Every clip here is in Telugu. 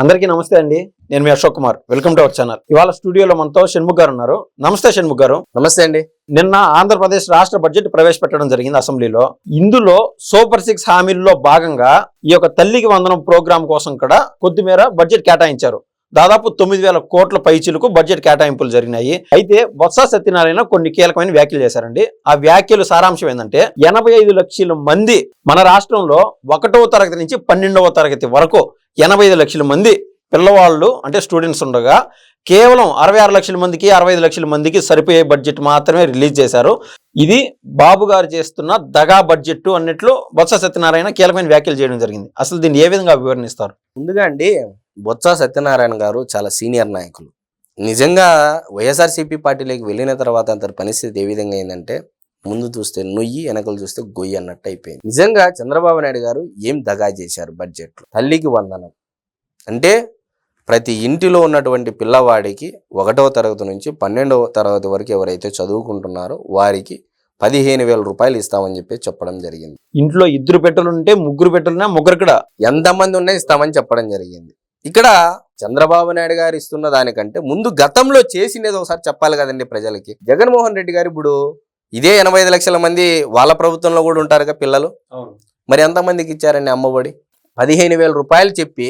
అందరికీ నమస్తే అండి. నేను మీ Ashok Kumar. Welcome to our channel. ఇవాళ స్టూడియోలో మనతో షణ్ముఖ్ గారు ఉన్నారు. నమస్తే షణ్ముఖ్ గారు. నమస్తే అండి. నిన్న ఆంధ్రప్రదేశ్ రాష్ట్ర బడ్జెట్ ప్రవేశపెట్టడం జరిగింది అసెంబ్లీలో. ఇందులో సూపర్ సిక్స్ హామీల్లో భాగంగా ఈ యొక్క తల్లికి వందనం ప్రోగ్రాం కోసం కూడా కొద్దిమేర బడ్జెట్ కేటాయించారు. దాదాపు తొమ్మిది వేల కోట్ల పైచీలకు బడ్జెట్ కేటాయింపులు జరిగినాయి. అయితే బొత్స సత్యనారాయణ కొన్ని కీలకమైన వ్యాఖ్యలు చేశారండి. ఆ వ్యాఖ్యలు సారాంశం ఏంటంటే ఎనభై ఐదు లక్షల మంది మన రాష్ట్రంలో ఒకటవ తరగతి నుంచి పన్నెండవ తరగతి వరకు ఎనభై ఐదు లక్షల మంది పిల్లవాళ్ళు అంటే స్టూడెంట్స్ ఉండగా కేవలం అరవై ఆరు లక్షల మందికి అరవై ఐదు లక్షల మందికి సరిపోయే బడ్జెట్ మాత్రమే రిలీజ్ చేశారు. ఇది బాబు గారు చేస్తున్న దగా బడ్జెట్ అన్నట్లు బొత్స సత్యనారాయణ కీలకమైన వ్యాఖ్యలు చేయడం జరిగింది. అసలు దీన్ని ఏ విధంగా వివరణిస్తారు? ముందుగా అండి బొత్స సత్యనారాయణ గారు చాలా సీనియర్ నాయకులు. నిజంగా వైఎస్ఆర్సీపీ పార్టీలోకి వెళ్ళిన తర్వాత అతని పరిస్థితి ఏ విధంగా అయిందంటే ముందు చూస్తే నొయ్యి వెనకలు చూస్తే గొయ్యి అన్నట్టు అయిపోయింది. నిజంగా చంద్రబాబు నాయుడు గారు ఏం దగా చేశారు బడ్జెట్లో? తల్లికి వందనం. అంటే ప్రతి ఇంటిలో ఉన్నటువంటి పిల్లవాడికి ఒకటవ తరగతి నుంచి పన్నెండవ తరగతి వరకు ఎవరైతే చదువుకుంటున్నారో వారికి పదిహేను వేల రూపాయలు ఇస్తామని చెప్పి చెప్పడం జరిగింది. ఇంట్లో ఇద్దరు పెట్టెలుంటే ముగ్గురు పెట్టెలున్నా ముగ్గురు కూడా. ఎంతమంది ఉన్నా ఇస్తామని చెప్పడం జరిగింది. ఇక్కడ చంద్రబాబు నాయుడు గారు ఇస్తున్న దానికంటే ముందు గతంలో చేసినది ఒకసారి చెప్పాలి కదండి ప్రజలకి. జగన్మోహన్ రెడ్డి గారు ఇప్పుడు ఇదే ఎనభై ఐదు లక్షల మంది వాళ్ళ ప్రభుత్వంలో కూడా ఉంటారుగా పిల్లలు. మరి ఎంతమందికి ఇచ్చారండి అమ్మఒడి పదిహేను వేల రూపాయలు చెప్పి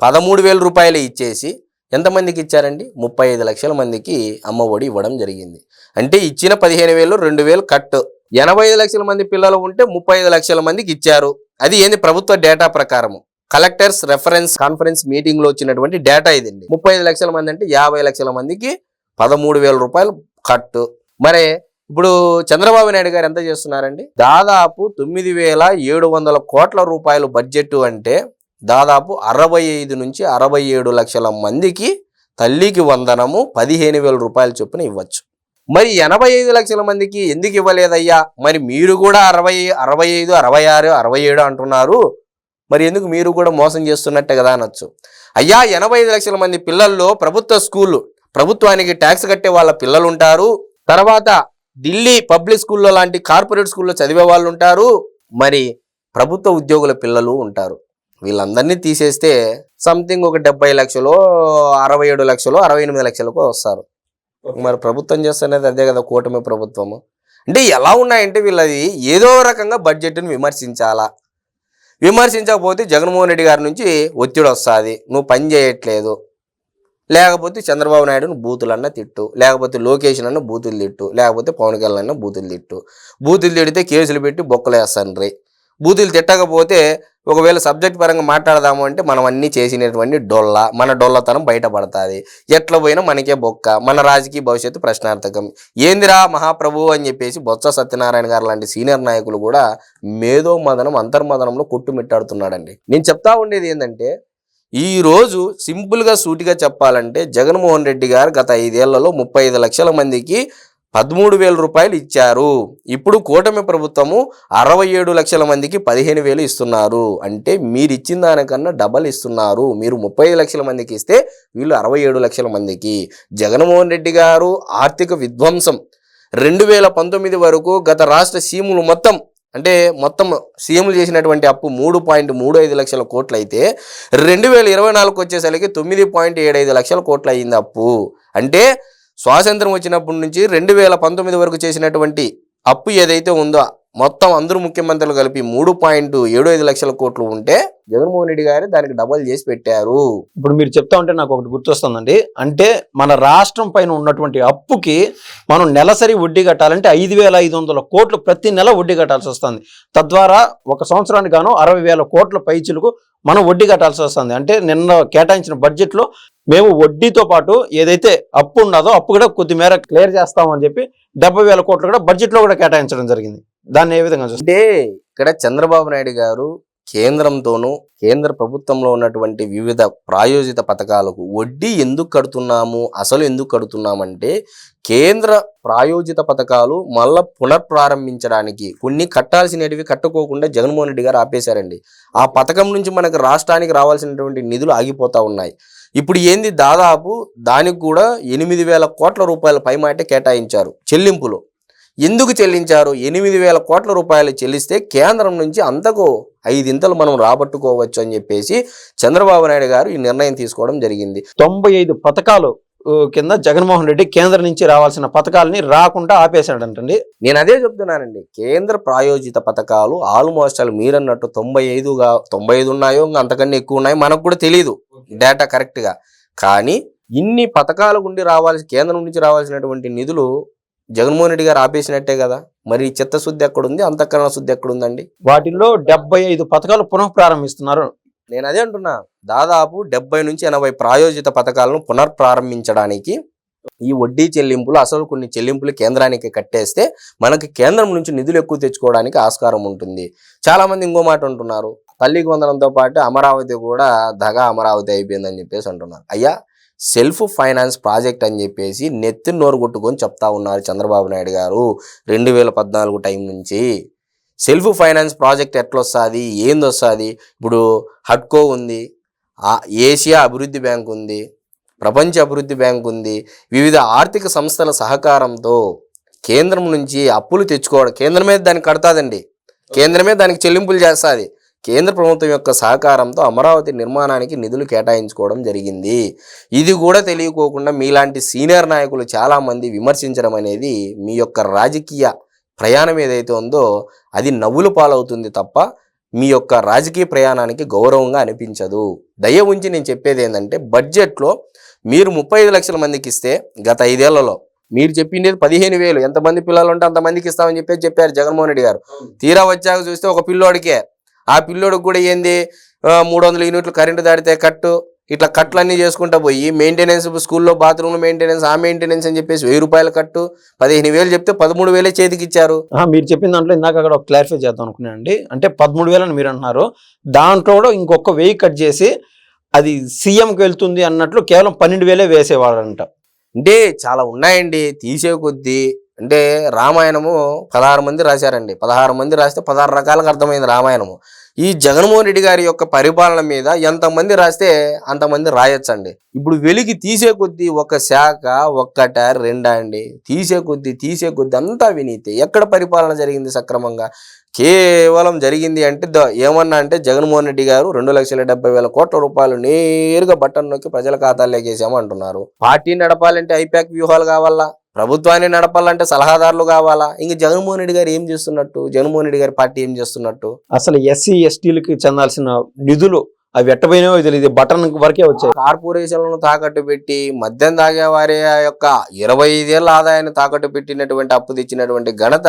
పదమూడు వేల రూపాయలు ఇచ్చేసి ఎంతమందికి ఇచ్చారండి? ముప్పై ఐదు లక్షల మందికి అమ్మఒడి ఇవ్వడం జరిగింది. అంటే ఇచ్చిన పదిహేను వేలు రెండు వేలు కట్ ఎనభై ఐదు లక్షల మంది పిల్లలు ఉంటే ముప్పై ఐదు లక్షల మందికి ఇచ్చారు. అది ఏంది? ప్రభుత్వ డేటా ప్రకారము. కలెక్టర్స్ రెఫరెన్స్ కాన్ఫరెన్స్ మీటింగ్లో వచ్చినటువంటి డేటా ఇదండి. ముప్పై ఐదు లక్షల మంది అంటే యాభై లక్షల మందికి పదమూడు వేల రూపాయలు కట్టు. మరి ఇప్పుడు చంద్రబాబు నాయుడు గారు ఎంత చేస్తున్నారండి? దాదాపు తొమ్మిది వేల ఏడు వందల కోట్ల రూపాయలు బడ్జెట్ అంటే దాదాపు అరవై ఐదు నుంచి అరవై ఏడు లక్షల మందికి తల్లికి వందనము పదిహేను వేల రూపాయల చొప్పున ఇవ్వచ్చు. మరి ఎనభై ఐదు లక్షల మందికి ఎందుకు ఇవ్వలేదయ్యా? మరి మీరు కూడా అరవై అరవై ఐదు అరవై ఆరు అరవై ఏడు అంటున్నారు. మరి ఎందుకు మీరు కూడా మోసం చేస్తున్నట్టే కదా అనొచ్చు. అయ్యా ఎనభై ఐదు లక్షల మంది పిల్లల్లో ప్రభుత్వ స్కూళ్ళు ప్రభుత్వానికి ట్యాక్స్ కట్టే వాళ్ళ పిల్లలు ఉంటారు తర్వాత ఢిల్లీ పబ్లిక్ స్కూల్లో లాంటి కార్పొరేట్ స్కూల్లో చదివే వాళ్ళు ఉంటారు మరి ప్రభుత్వ ఉద్యోగుల పిల్లలు ఉంటారు. వీళ్ళందరినీ తీసేస్తే సంథింగ్ ఒక డెబ్బై లక్షలు అరవై ఏడు లక్షలు అరవై ఎనిమిది లక్షలకు వస్తారు. మరి ప్రభుత్వం చేస్తున్నది అదే కదా కూటమి ప్రభుత్వము. అంటే ఎలా ఉన్నాయంటే వీళ్ళది ఏదో రకంగా బడ్జెట్ని విమర్శించాలా? విమర్శించకపోతే జగన్మోహన్ రెడ్డి గారి నుంచి ఒత్తిడి వస్తుంది. నువ్వు పని చేయట్లేదు. లేకపోతే చంద్రబాబు నాయుడును బూతులన్న తిట్టు. లేకపోతే లోకేష్ అన్న బూతులు తిట్టు. లేకపోతే పవన్ కళ్యాణ్ అన్న బూతులు తిట్టు. బూతులు తిడితే కేసులు పెట్టి బొక్కలేస్తాను రే బూతులు తిట్టకపోతే ఒకవేళ సబ్జెక్ట్ పరంగా మాట్లాడదాము అంటే మనం అన్నీ చేసినటువంటి డొల్ల మన డొల్లతనం బయటపడుతుంది. ఎట్లా పోయినా మనకే బొక్క మన రాజకీయ భవిష్యత్తు ప్రశ్నార్థకం. ఏందిరా మహాప్రభు అని చెప్పేసి బొత్స సత్యనారాయణ గారు లాంటి సీనియర్ నాయకులు కూడా మేధో మదనం అంతర్మదనంలో కొట్టుమిట్టాడుతున్నాడండి నేను చెప్తా ఉండేది ఏంటంటే ఈరోజు సింపుల్గా సూటిగా చెప్పాలంటే జగన్మోహన్ రెడ్డి గారు గత ఐదేళ్ళలో ముప్పై ఐదు లక్షల మందికి పదమూడు వేల రూపాయలు ఇచ్చారు. ఇప్పుడు కూటమి ప్రభుత్వము అరవై ఏడు లక్షల మందికి పదిహేను వేలు ఇస్తున్నారు. అంటే మీరు ఇచ్చిన దానికన్నా డబల్ ఇస్తున్నారు. మీరు ముప్పై ఐదు లక్షల మందికి ఇస్తే వీళ్ళు అరవై ఏడు లక్షల మందికి. జగన్మోహన్ రెడ్డి గారు ఆర్థిక విధ్వంసం. రెండు వేల పంతొమ్మిది వరకు గత రాష్ట్ర సీములు మొత్తం అంటే మొత్తం సీఎంలు చేసినటువంటి అప్పు మూడు పాయింట్ మూడు ఐదు లక్షల కోట్లు అయితే రెండు వేల ఇరవై నాలుగు వచ్చేసరికి తొమ్మిది పాయింట్ ఏడు ఐదు లక్షల కోట్లు అయింది అప్పు. అంటే స్వాతంత్రం వచ్చినప్పటి నుంచి రెండు వేల పంతొమ్మిది వరకు చేసినటువంటి అప్పు ఏదైతే ఉందో మొత్తం అందరూ ముఖ్యమంత్రులు కలిపి మూడు పాయింట్ ఏడు ఐదు లక్షల కోట్లు ఉంటే జగన్మోహన్ రెడ్డి గారు దానికి డబల్ చేసి పెట్టారు. ఇప్పుడు మీరు చెప్తా ఉంటే నాకు ఒకటి గుర్తొస్తుందండి. అంటే మన రాష్ట్రం పైన ఉన్నటువంటి అప్పుకి మనం నెలసరి వడ్డీ కట్టాలంటే ఐదు వేల ఐదు వందల కోట్లు ప్రతి నెల వడ్డీ కట్టాల్సి వస్తుంది. తద్వారా ఒక సంవత్సరానికి గాను అరవై వేల కోట్ల పైచులకు మనం వడ్డీ కట్టాల్సి వస్తుంది. అంటే నిన్న కేటాయించిన బడ్జెట్లో మేము వడ్డీతో పాటు ఏదైతే అప్పు ఉన్నదో అప్పు కూడా కొద్దిమేర క్లియర్ చేస్తామని చెప్పి డెబ్బై వేల కోట్లు కూడా బడ్జెట్లో కూడా కేటాయించడం జరిగింది. దాన్ని ఏ విధంగా చూస్తే ఇక్కడ చంద్రబాబు నాయుడు గారు కేంద్రంతోనూ కేంద్ర ప్రభుత్వంలో ఉన్నటువంటి వివిధ ప్రాయోజిత పథకాలకు వడ్డీ ఎందుకు కడుతున్నాము అసలు ఎందుకు కడుతున్నామంటే కేంద్ర ప్రాయోజిత పథకాలు మళ్ళా పునఃప్రారంభించడానికి కొన్ని కట్టాల్సినవి కట్టుకోకుండా జగన్మోహన్ రెడ్డి గారు ఆపేశారండి. ఆ పథకం నుంచి మనకు రాష్ట్రానికి రావాల్సినటువంటి నిధులు ఆగిపోతూ ఉన్నాయి. ఇప్పుడు ఏంది దాదాపు దానికి కూడా ఎనిమిది వేల కోట్ల రూపాయల పైమాటే కేటాయించారు చెల్లింపులు. ఎందుకు చెల్లించారు? ఎనిమిది వేల కోట్ల రూపాయలు చెల్లిస్తే కేంద్రం నుంచి అంతకు ఐదింతలు మనం రాబట్టుకోవచ్చు అని చెప్పేసి చంద్రబాబు నాయుడు గారు ఈ నిర్ణయం తీసుకోవడం జరిగింది. తొంభై ఐదు పథకాలు కింద జగన్మోహన్ రెడ్డి కేంద్రం నుంచి రావాల్సిన పథకాలని రాకుండా ఆపేశాడంటండి. నేను అదే చెప్తున్నానండి. కేంద్ర ప్రాయోజిత పథకాలు ఆల్మోస్ట్ ఆల్ మీరన్నట్టు తొంభై ఐదుగా తొంభై ఐదు ఉన్నాయో ఇంకా అంతకన్నా ఎక్కువ ఉన్నాయో మనకు కూడా తెలియదు డేటా కరెక్ట్గా. కానీ ఇన్ని పథకాల గుండి రావాల్సి కేంద్రం నుంచి రావాల్సినటువంటి నిధులు జగన్మోహన్ రెడ్డి గారు ఆపేసినట్టే కదా? మరి చిత్తశుద్ధి ఎక్కడుంది? అంతఃకరణ శుద్ధి ఎక్కడుందండి? వాటిల్లో డెబ్బై ఐదు పథకాలు పునః ప్రారంభిస్తున్నారు నేను అదే అంటున్నా. దాదాపు డెబ్బై నుంచి ఎనభై ప్రాయోజిత పథకాలను పునర్ప్రారంభించడానికి ఈ వడ్డీ చెల్లింపులు అసలు కొన్ని చెల్లింపులు కేంద్రానికి కట్టేస్తే మనకి కేంద్రం నుంచి నిధులు ఎక్కువ తెచ్చుకోవడానికి ఆస్కారం ఉంటుంది. చాలా మంది ఇంకో మాట అంటున్నారు. తల్లికి వందనంతో పాటు అమరావతి కూడా దగా అమరావతి అయిపోయిందని చెప్పేసి అంటున్నారు. అయ్యా సెల్ఫ్ ఫైనాన్స్ ప్రాజెక్ట్ అని చెప్పేసి నెత్తి నోరు కొట్టుకొని చెప్తా ఉన్నారు చంద్రబాబు నాయుడు గారు రెండు వేల పద్నాలుగు టైం నుంచి. సెల్ఫ్ ఫైనాన్స్ ప్రాజెక్ట్ ఎట్లా వస్తుంది ఏంది వస్తుంది ఇప్పుడు హడ్కో ఉంది ఏషియా అభివృద్ధి బ్యాంక్ ఉంది ప్రపంచ అభివృద్ధి బ్యాంక్ ఉంది. వివిధ ఆర్థిక సంస్థల సహకారంతో కేంద్రం నుంచి అప్పులు తెచ్చుకోవడం కేంద్రమే దానికి కడతాదండి. కేంద్రమే దానికి చెల్లింపులు చేస్తుంది. కేంద్ర ప్రభుత్వం యొక్క సహకారంతో అమరావతి నిర్మాణానికి నిధులు కేటాయించుకోవడం జరిగింది. ఇది కూడా తెలియకోకుండా మీలాంటి సీనియర్ నాయకులు చాలామంది విమర్శించడం అనేది మీ యొక్క రాజకీయ ప్రయాణం ఏదైతే ఉందో అది నవ్వులు పాలవుతుంది తప్ప మీ యొక్క రాజకీయ ప్రయాణానికి గౌరవంగా అనిపించదు. దయ ఉంచి నేను చెప్పేది ఏంటంటే బడ్జెట్లో మీరు ముప్పై ఐదు లక్షల మందికి ఇస్తే గత ఐదేళ్ళలో మీరు చెప్పిండేది పదిహేను వేలు. ఎంతమంది పిల్లలు ఉంటే అంతమందికి ఇస్తామని చెప్పేసి చెప్పారు జగన్మోహన్ రెడ్డి గారు. తీరా వచ్చాక చూస్తే ఒక పిల్లోడికే. ఆ పిల్లోడికి కూడా ఏంది? మూడు వందల యూనిట్లు కరెంటు దాడితే కట్టు. ఇట్లా కట్లన్నీ చేసుకుంటా పోయి మెయింటెనెన్స్ స్కూల్లో బాత్రూమ్ మెయింటెనెన్స్ ఆ మెయింటెనెన్స్ అని చెప్పేసి వెయ్యి రూపాయలు కట్టు. పదిహేను వేలు చెప్తే పదమూడు వేలే చేతికి ఇచ్చారు. మీరు చెప్పిన దాంట్లో ఇందాక అక్కడ ఒక క్లారిఫై చేద్దాం అనుకున్నానండి. అంటే పదమూడు వేలని మీరు అంటున్నారు. దాంట్లో కూడా ఇంకొక వెయ్యి కట్ చేసి అది సీఎంకి వెళ్తుంది అన్నట్లు కేవలం పన్నెండు వేలే వేసేవాడంట అంటే చాలా ఉన్నాయండి తీసే కొద్దీ. అంటే రామాయణము పదహారు మంది రాశారండి. పదహారు మంది రాస్తే పదహారు రకాలకు అర్థమైంది రామాయణము. ఈ జగన్మోహన్ రెడ్డి గారి యొక్క పరిపాలన మీద ఎంతమంది రాస్తే అంతమంది రాయొచ్చండి. ఇప్పుడు వెలికి తీసే కొద్దీ ఒక శాఖ ఒక్కట రెండా అండి? తీసే కొద్దీ తీసే కొద్దీ అంతా వినీతి ఎక్కడ పరిపాలన జరిగింది సక్రమంగా? కేవలం జరిగింది అంటే ద- ఏమన్నా అంటే జగన్మోహన్ రెడ్డి గారు రెండు లక్షల డెబ్బై వేల కోట్ల రూపాయలు నేరుగా బట్టన్ నొక్కి ప్రజల ఖాతాల్లోకి వేసాము అంటున్నారు. పార్టీ నడపాలంటే ఐపాక్ వ్యూహాలు కావాలా? ప్రభుత్వాన్ని నడపాలంటే సలహాదారులు కావాలా? ఇంక జగన్మోహన్ రెడ్డి గారు ఏం చేస్తున్నట్టు? జగన్మోహన్ రెడ్డి గారి పార్టీ ఏం చేస్తున్నట్టు? అసలు ఎస్సీ ఎస్టీలకి చెందాల్సిన నిధులు అవి ఎట్టపోయినాయో తెలియదు బటన్ వరకే వచ్చాయి. కార్పొరేషన్లను తాకట్టు పెట్టి మద్యం తాగే వారి యొక్క ఇరవై ఐదేళ్ళ ఆదాయాన్ని తాకట్టు పెట్టినటువంటి అప్పు తెచ్చినటువంటి ఘనత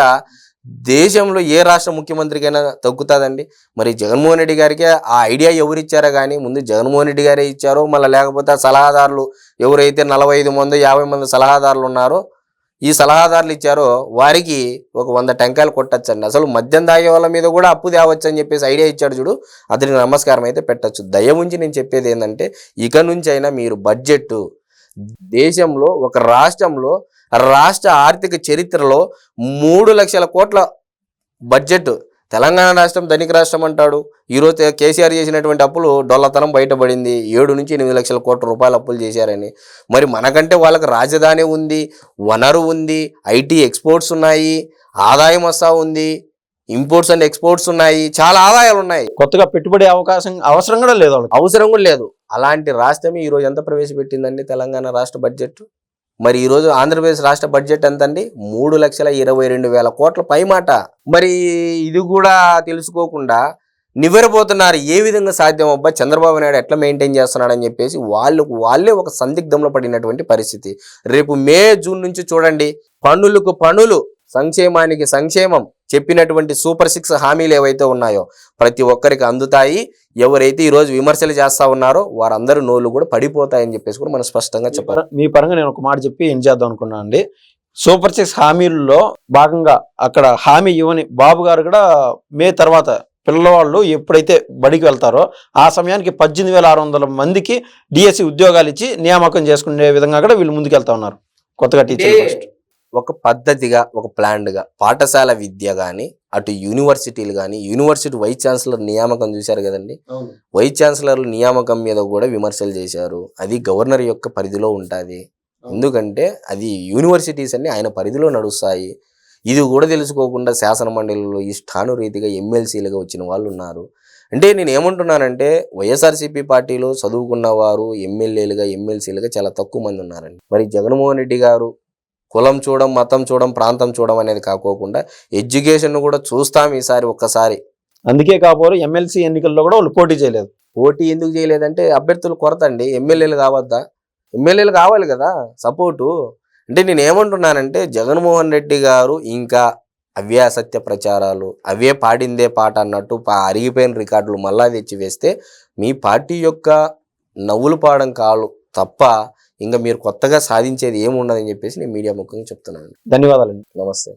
దేశంలో ఏ రాష్ట్ర ముఖ్యమంత్రికైనా తగ్గుతుందండి. మరి జగన్మోహన్ రెడ్డి గారికి ఆ ఐడియా ఎవరు ఇచ్చారో కానీ ముందు జగన్మోహన్ రెడ్డి గారే ఇచ్చారో మళ్ళీ లేకపోతే సలహాదారులు ఎవరైతే నలభై ఐదు మంది యాభై మంది సలహాదారులు ఉన్నారో ఈ సలహాదారులు ఇచ్చారో వారికి ఒక వంద టెంకాయలు కొట్టచ్చండి. అసలు మద్యం తాగే వాళ్ళ మీద కూడా అప్పు తేవచ్చు అని చెప్పేసి ఐడియా ఇచ్చాడు చూడు. అతనికి నమస్కారం అయితే పెట్టచ్చు. దయ ఉంచి నేను చెప్పేది ఏంటంటే ఇక నుంచి అయినా మీరు బడ్జెట్ దేశంలో ఒక రాష్ట్రంలో రాష్ట్ర ఆర్థిక చరిత్రలో మూడు లక్షల కోట్ల బడ్జెట్ తెలంగాణ రాష్ట్రం ధనిక రాష్ట్రం అంటాడు. ఈరోజు కేసీఆర్ చేసినటువంటి అప్పులు డొల్లతనం బయటపడింది. ఏడు నుంచి ఎనిమిది లక్షల కోట్ల రూపాయల అప్పులు చేశారని. మరి మనకంటే వాళ్ళకి రాజధాని ఉంది వనరు ఉంది ఐటీ ఎక్స్పోర్ట్స్ ఉన్నాయి ఆదాయం వస్తా ఉంది ఇంపోర్ట్స్ అండ్ ఎక్స్పోర్ట్స్ ఉన్నాయి చాలా ఆదాయాలు ఉన్నాయి. కొత్తగా పెట్టుబడి అవకాశం అవసరం కూడా లేదు అవసరం కూడా లేదు. అలాంటి రాష్ట్రమే ఈరోజు ఎంత ప్రవేశపెట్టిందండి తెలంగాణ రాష్ట్ర బడ్జెట్? మరి ఈరోజు ఆంధ్రప్రదేశ్ రాష్ట్ర బడ్జెట్ ఎంత అండి మూడు లక్షల ఇరవై రెండు వేల కోట్ల పైమాట. మరి ఇది కూడా తెలుసుకోకుండా నివ్వెరపోతున్నారు. ఏ విధంగా సాధ్యం? అబ్బా చంద్రబాబు నాయుడు ఎట్లా మెయింటైన్ చేస్తున్నాడని చెప్పేసి వాళ్ళకు వాళ్ళే ఒక సందిగ్ధంలో పడినటువంటి పరిస్థితి. రేపు మే జూన్ నుంచి చూడండి. పనులకు పనులు సంక్షేమానికి సంక్షేమం చెప్పినటువంటి సూపర్ సిక్స్ హామీలు ఏవైతే ఉన్నాయో ప్రతి ఒక్కరికి అందుతాయి. ఎవరైతే ఈరోజు విమర్శలు చేస్తా ఉన్నారో వారందరూ నోళ్ళు కూడా పడిపోతాయని చెప్పేసి కూడా మనం స్పష్టంగా చెప్పాలి. మీ పరంగా నేను ఒక మాట చెప్పి ఏం చేద్దాం అనుకున్నాను అండి. సూపర్ సిక్స్ హామీల్లో భాగంగా అక్కడ హామీ ఇవ్వని బాబు గారు కూడా మే తర్వాత పిల్లవాళ్ళు ఎప్పుడైతే బడికి వెళ్తారో ఆ సమయానికి పద్దెనిమిది వేల ఆరు వందల మందికి డిఎస్సి ఉద్యోగాలు ఇచ్చి నియామకం చేసుకునే విధంగా కూడా వీళ్ళు ముందుకెళ్తా ఉన్నారు. కొత్తగా టీచర్ ఒక పద్ధతిగా ఒక ప్లాన్డ్గా పాఠశాల విద్య కానీ అటు యూనివర్సిటీలు కానీ యూనివర్సిటీ వైస్ ఛాన్సలర్ నియామకం చూశారు కదండి? వైస్ ఛాన్సలర్ల నియామకం మీద కూడా విమర్శలు చేశారు. అది గవర్నర్ యొక్క పరిధిలో ఉంటుంది. ఎందుకంటే అది యూనివర్సిటీస్ అన్ని ఆయన పరిధిలో నడుస్తాయి. ఇది కూడా తెలుసుకోకుండా శాసన మండలిలో ఇష్టానురీతిగా ఎమ్మెల్సీలుగా వచ్చిన వాళ్ళు ఉన్నారు. అంటే నేను ఏమంటున్నానంటే వైఎస్ఆర్సీపీ పార్టీలో చదువుకున్న వారు ఎమ్మెల్యేలుగా ఎమ్మెల్సీలుగా చాలా తక్కువ మంది ఉన్నారండి. మరి జగన్మోహన్ రెడ్డి గారు కులం చూడం మతం చూడం ప్రాంతం చూడం అనేది కాకోకుండా ఎడ్యుకేషన్ కూడా చూస్తాం ఈసారి ఒక్కసారి. అందుకే కాపోరు ఎమ్మెల్సీ ఎన్నికల్లో కూడా వాళ్ళు పోటీ చేయలేదు. పోటీ ఎందుకు చేయలేదంటే అభ్యర్థులు కొరత అండి ఎమ్మెల్యేలు కావద్దా? ఎమ్మెల్యేలు కావాలి కదా సపోర్టు. అంటే నేను ఏమంటున్నానంటే జగన్మోహన్ రెడ్డి గారు ఇంకా అవే అసత్య ప్రచారాలు అవే పాడిందే పాట అన్నట్టు అరిగిపోయిన రికార్డులు మళ్ళా తెచ్చి వేస్తే మీ పార్టీ యొక్క నవ్వులు పాడడం కాలు తప్ప ఇంకా మీరు కొత్తగా సాధించేది ఏముండదని చెప్పేసి నేను మీడియా ముఖంగా చెప్తున్నాను. ధన్యవాదాలండి. నమస్తే.